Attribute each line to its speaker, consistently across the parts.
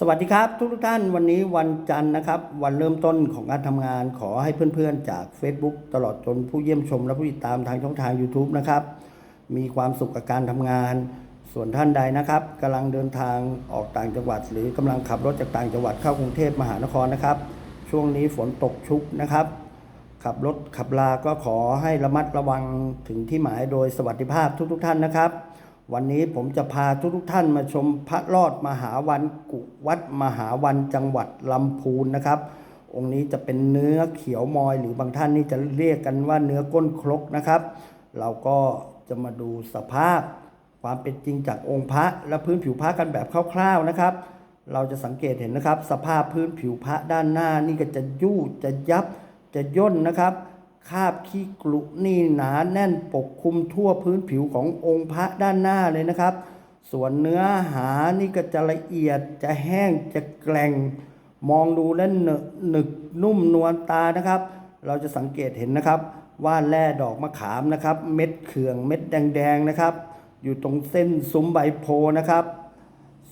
Speaker 1: สวัสดีครับทุกทุกท่านวันนี้วันจันทร์นะครับ วันเริ่มต้นของการทำงานขอให้เพื่อนๆ จาก Facebook ตลอดจนผู้เยี่ยมชมและผู้ติดตามทางช่องทาง YouTube นะครับ มีความสุขกับการทำงาน ส่วนท่านใดนะครับกำลังเดินทางออกต่างจังหวัด หรือกำลังขับรถจากต่างจังหวัดเข้ากรุงเทพมหานครนะครับ ช่วงนี้ฝนตกชุกนะครับ ขับรถขับลาก็ขอให้ระมัดระวังถึงที่หมายโดยสวัสดิภาพทุกๆทท่านนะครับ วันนี้ผมจะพาทุกๆทท่านมาชมพระรอดมหาวันกุวัดมหาวันจังหวัดลำพูนนะครับ องค์นี้จะเป็นเนื้อเขียวมอยหรือบางท่านนี่จะเรียกกันว่าเนื้อก้นครกนะครับ เราก็จะมาดูสภาพความเป็นจริงจากองค์พระและพื้นผิวพระกันแบบคร่าวๆนะครับ เราจะสังเกตเห็นนะครับ สภาพพื้นผิวพระด้านหน้านี่ก็จะยู่จะยับจะย่นนะครับ คาบขี้กลุนี่หนาแน่นปกคลุมทั่วพื้นผิวขององค์พระด้านหน้าเลยนะครับ ส่วนเนื้อหานี่ก็จะละเอียดจะแห้งจะแกร่ง มองดูแล้วหนึกหนึกนุ่มนวลตานะครับ เราจะสังเกตเห็นนะครับ ว่าแร่ดอกมะขามนะครับ เม็ดเขืองเม็ดแดงๆนะครับ อยู่ตรงเส้นซุ้มใบโพนะครับ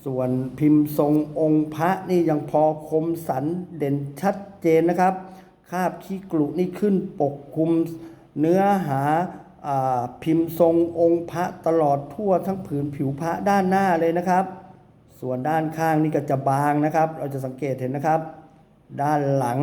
Speaker 1: ส่วนพิมพ์ทรงองค์พระนี่ยังพอคมสันเด่นชัดเจนนะครับ คาบขี้กลุนี่ขึ้นปกคลุมเนื้อหาอพิมพ์ทรงองค์พระตลอดทั่วทั้งผืนผิวพระด้านหน้าเลยนะครับ ส่วนด้านข้างนี่ก็จะบางนะครับ เราจะสังเกตเห็นนะครับ ด้านหลัง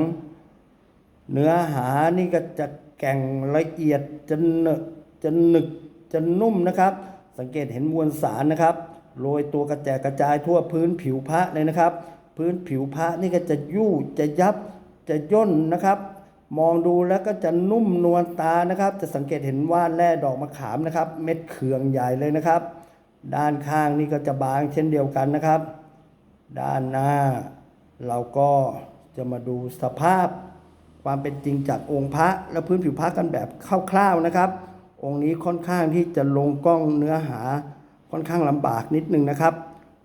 Speaker 1: เนื้อหานี่ก็จะแก่งละเอียดจะหนึกจะหนึกจะนุ่มนะครับ สังเกตเห็นมวลสารนะครับโรยตัวกระแจกกระจายทั่วพื้นผิวพระเลยนะครับ พื้นผิวพระนี่ก็จะยู่จะยับ จะย่นนะครับ มองดูแล้วก็จะนุ่มนวลตานะครับ จะสังเกตเห็นว่าแร่ดอกมะขามนะครับ เม็ดเขืองใหญ่เลยนะครับ ด้านข้างนี่ก็จะบางเช่นเดียวกันนะครับ ด้านหน้า เราก็จะมาดูสภาพความเป็นจริงจากองค์พระและพื้นผิวพระกันแบบคร่าวๆนะครับ องค์นี้ค่อนข้างที่จะลงกล้องเนื้อหาค่อนข้างลำบากนิดนึงนะครับ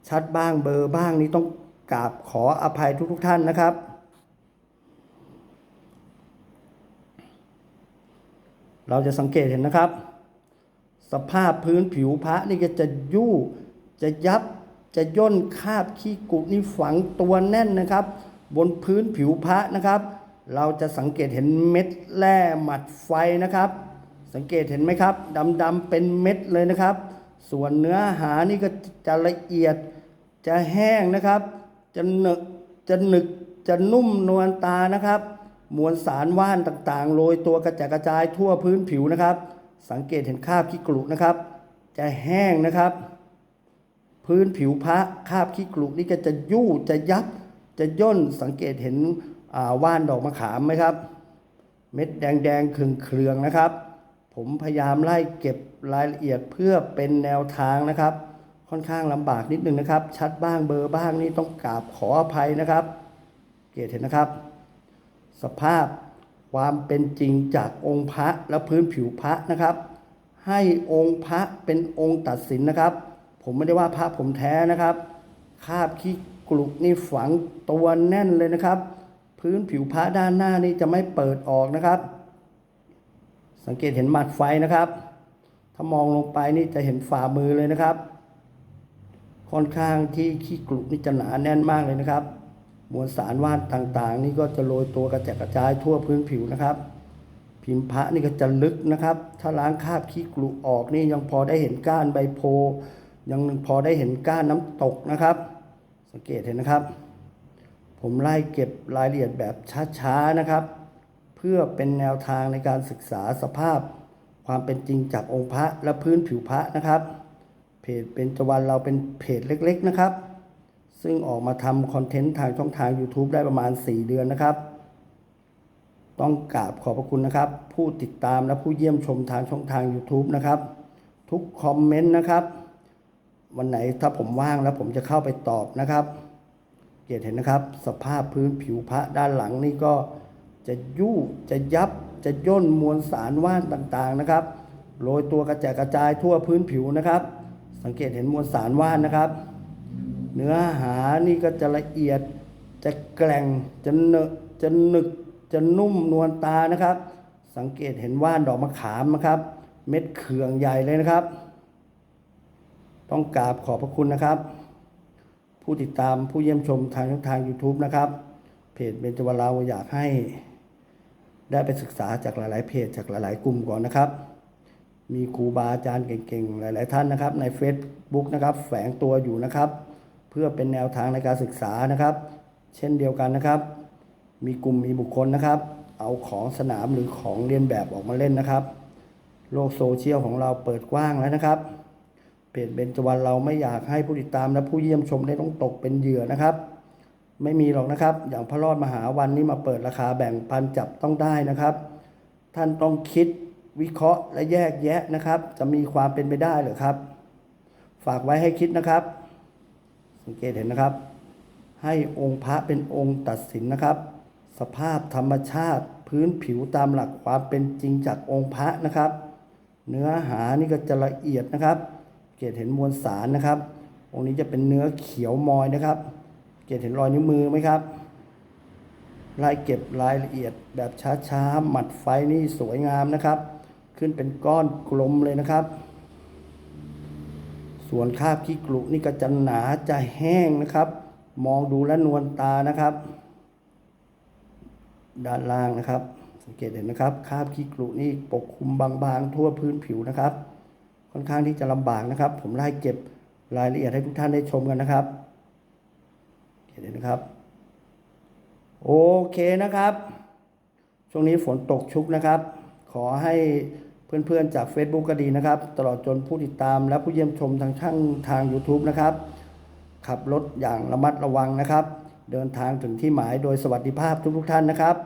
Speaker 1: ชัดบ้างเบลอร์บ้างนี้ต้องกราบขออภัยทุกๆท่านนะครับ เราจะสังเกตเห็นนะครับ สภาพพื้นผิวพระนี่ก็จะยู่จะยับจะย่นคาบขี้กุนี่ฝังตัวแน่นนะครับ บนพื้นผิวพระนะครับ เราจะสังเกตเห็นเม็ดแร่หมัดไฟนะครับ สังเกตเห็นไหมครับดำๆเป็นเม็ดเลยนะครับ ส่วนเนื้อหานี่ก็จะละเอียดจะแห้งนะครับ จะหนึกจะหนึกจะนุ่มนวลตานะครับ มวลสารว่านต่างๆ โรยตัวกระจายกระจายทั่วพื้นผิวนะครับ สังเกตเห็นคราบขี้กลุนะครับ จะแห้งนะครับ พื้นผิวพระคราบขี้กลุนี่ก็จะยู่จะยับจะย่นสังเกตเห็นว่านดอกมะขามไหมครับ เม็ดแดงๆเคืองๆนะครับ ผมพยายามไล่เก็บรายละเอียดเพื่อเป็นแนวทางนะครับ ค่อนข้างลำบากนิดนึงนะครับ ชัดบ้างเบอร์บ้างนี่ต้องกราบขออภัยนะครับ เกตเห็นนะครับ สภาพความเป็นจริงจากองค์พระและพื้นผิวพระนะครับ ให้องค์พระเป็นองค์ตัดสินนะครับ ผมไม่ได้ว่าพระผมแท้นะครับคาบขี้กลุกนี่ฝังตัวแน่นเลยนะครับ พื้นผิวพระด้านหน้านี่จะไม่เปิดออกนะครับ สังเกตเห็นหมัดไฟนะครับ ถ้ามองลงไปนี่จะเห็นฝ่ามือเลยนะครับ ค่อนข้างที่ขี้กลุกนี่จะหนาแน่นมากเลยนะครับ มวลสารว่านต่างๆ นี่ก็จะโรยตัวกระจายกระจายทั่วพื้นผิวนะครับ พิมพ์พระนี่ก็จะลึกนะครับ ถ้าล้างคราบขี้กลุออกนี่ยังพอได้เห็นก้านใบโพ ยังพอได้เห็นก้านน้ำตกนะครับ สังเกตเห็นนะครับ ผมไล่เก็บรายละเอียดแบบช้าๆนะครับ เพื่อเป็นแนวทางในการศึกษาสภาพ ความเป็นจริงจากองค์พระและพื้นผิวพระนะครับ เพจเป็นจวันเราเป็นเพจเล็ก ๆ นะครับ ซึ่งออกมาทำคอนเทนต์ทางช่องทาง YouTube ได้ประมาณ 4 เดือนนะครับ ต้องกราบขอบพระคุณนะครับ ผู้ติดตามและผู้เยี่ยมชมทางช่องทาง YouTube นะครับ ทุกคอมเมนต์นะครับ วันไหนถ้าผมว่างแล้วผมจะเข้าไปตอบนะครับเกียรติเห็นนะครับ สภาพพื้นผิวพระด้านหลังนี่ก็จะยู่จะยับจะย่นมวลสารว่านต่างๆนะครับโรยตัวกระจายกระจายทั่วพื้นผิวนะครับ สังเกตเห็นมวลสารว่านนะครับ เนื้อหานี่ก็จะละเอียดจะแกร่งจะเนอะจะหนึกจะนุ่มนวลตานะครับ สังเกตเห็นว่านดอกมะขามนะครับ เม็ดเขืองใหญ่เลยนะครับ ต้องกราบขอบพระคุณนะครับ ผู้ติดตามผู้เยี่ยมชมทางทาง YouTube นะครับเพจเบญจวราอยากให้ ได้ไปศึกษาจากหลาย ๆ เพจจากหลาย ๆ กลุ่มก่อนนะครับ มีครูบาอาจารย์เก่ง ๆ หลาย ๆ ท่านนะครับ ใน Facebook นะครับ แฝงตัวอยู่นะครับ พื่อเป็นแนวทางในการศึกษานะครับ เช่นเดียวกันนะครับ มีกลุ่มมีบุคคลนะครับ เอาของสนามหรือของเรียนแบบออกมาเล่นนะครับ โลกโซเชียลของเราเปิดกว้างแล้วนะครับเพจเบญจวรรณเราไม่อยากให้ผู้ติดตามและผู้เยี่ยมชมได้ต้องตกเป็นเหยื่อนะครับ ไม่มีหรอกนะครับ อย่างพระรอดมหาวันนี้มาเปิดราคาแบ่งปันจับต้องได้นะครับ ท่านต้องคิดวิเคราะห์และแยกแยะนะครับ จะมีความเป็นไปได้หรือครับ ฝากไว้ให้คิดนะครับ สังเกตเห็นนะครับ ให้องค์พระเป็นองค์ตัดสินนะครับ สภาพธรรมชาติพื้นผิวตามหลักความเป็นจริงจากองค์พระนะครับ เนื้อหานี่ก็จะละเอียดนะครับ เกตเห็นมวลสารนะครับ องค์นี้จะเป็นเนื้อเขียวมอยนะครับ เกตเห็นรอยนิ้วมือไหมครับลายเก็บรายละเอียดแบบช้าๆ หมัดไฟนี่สวยงามนะครับ ขึ้นเป็นก้อนกลมเลยนะครับ ส่วนคราบขี้กรุนี่ก็จะหนาจะแห้งนะครับ มองดูและนวลตานะครับ ด้านล่างนะครับ สังเกตเห็นนะครับคราบขี้กรุนี่ปกคลุมบางๆ ทั่วพื้นผิวนะครับ ค่อนข้างที่จะลำบากนะครับ ผมไล่เก็บรายละเอียดให้ทุกท่านได้ชมกันนะครับเห็นนะครับ โอเคนะครับ ช่วงนี้ฝนตกชุกนะครับ ขอให้ เพื่อนๆจาก Facebook ก็ดีนะครับ ตลอดจนผู้ติดตามและผู้เยี่ยมชมทางช่างทาง YouTube นะครับ ขับรถอย่างระมัดระวังนะครับ เดินทางถึงที่หมายโดยสวัสดิภาพทุกๆท่านนะครับ